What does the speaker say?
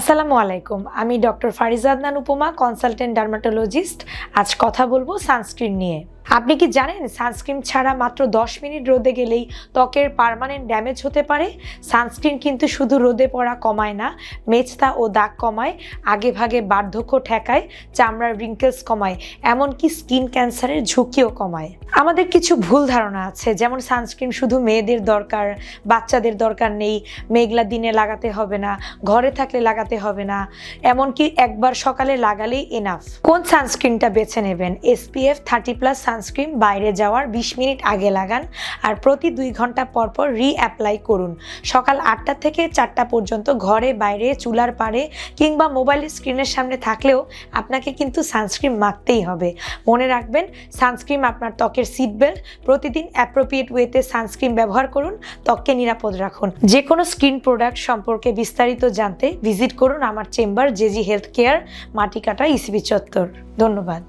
আসসালামু আলাইকুম। আমি ডক্টর ফারিজাদ আদনান উপমা কনসালটেন্ট ডার্মাটোলজিস্ট আজ কথা বলব সানস্ক্রিন নিয়ে। আপনি কি জানেন সানস্ক্রিন ছাড়া মাত্র 10 মিনিট রোদে গেলেই ত্বকের পার্মানেন্ট ড্যামেজ হতে পারে? সানস্ক্রিন কিন্তু শুধু রোদে পড়া কমায় না মেচতা ও দাগ কমায় আগে ভাগে বার্ধক্য ঠেকায়, চামড়ার রিঙ্কেলস কমায়, এমনকি স্কিন ক্যান্সারের ঝুঁকিও কমায়। আমাদের কিছু ভুল ধারণা আছে, যেমন সানস্ক্রিন শুধু মেয়েদের দরকার, বাচ্চাদের দরকার নেই, মেঘলা দিনে লাগাতে হবে না, ঘরে থাকলে লাগাতে হবে না, এমনকি একবার সকালে লাগালেই এনাফ কোন সানস্ক্রিনটা বেছে নেবেন? এসপিএফ থার্টি প্লাস সানস্ক্রিন বাইরে যাওয়ার বিশ মিনিট আগে লাগান আর প্রতি দুই ঘণ্টা পর পর রি অ্যাপ্লাই করুন। সকাল আটটা থেকে চারটা পর্যন্ত ঘরে, বাইরে, চুলার পাড়ে কিংবা মোবাইল স্ক্রিনের সামনে থাকলেও আপনাকে কিন্তু সানস্ক্রিন মাখতেই হবে। মনে রাখবেন সানস্ক্রিন আপনার ত্বকের সিট বেল্ট প্রতিদিন অ্যাপ্রোপ্রিয়েট ওয়েতে সানস্ক্রিন ব্যবহার করুন, ত্বককে নিরাপদ রাখুন। যে কোনো স্কিন প্রোডাক্ট সম্পর্কে বিস্তারিত জানতে ভিজিট করুন আমার chamber JG health care, Matikata, ECB চত্বর। ধন্যবাদ।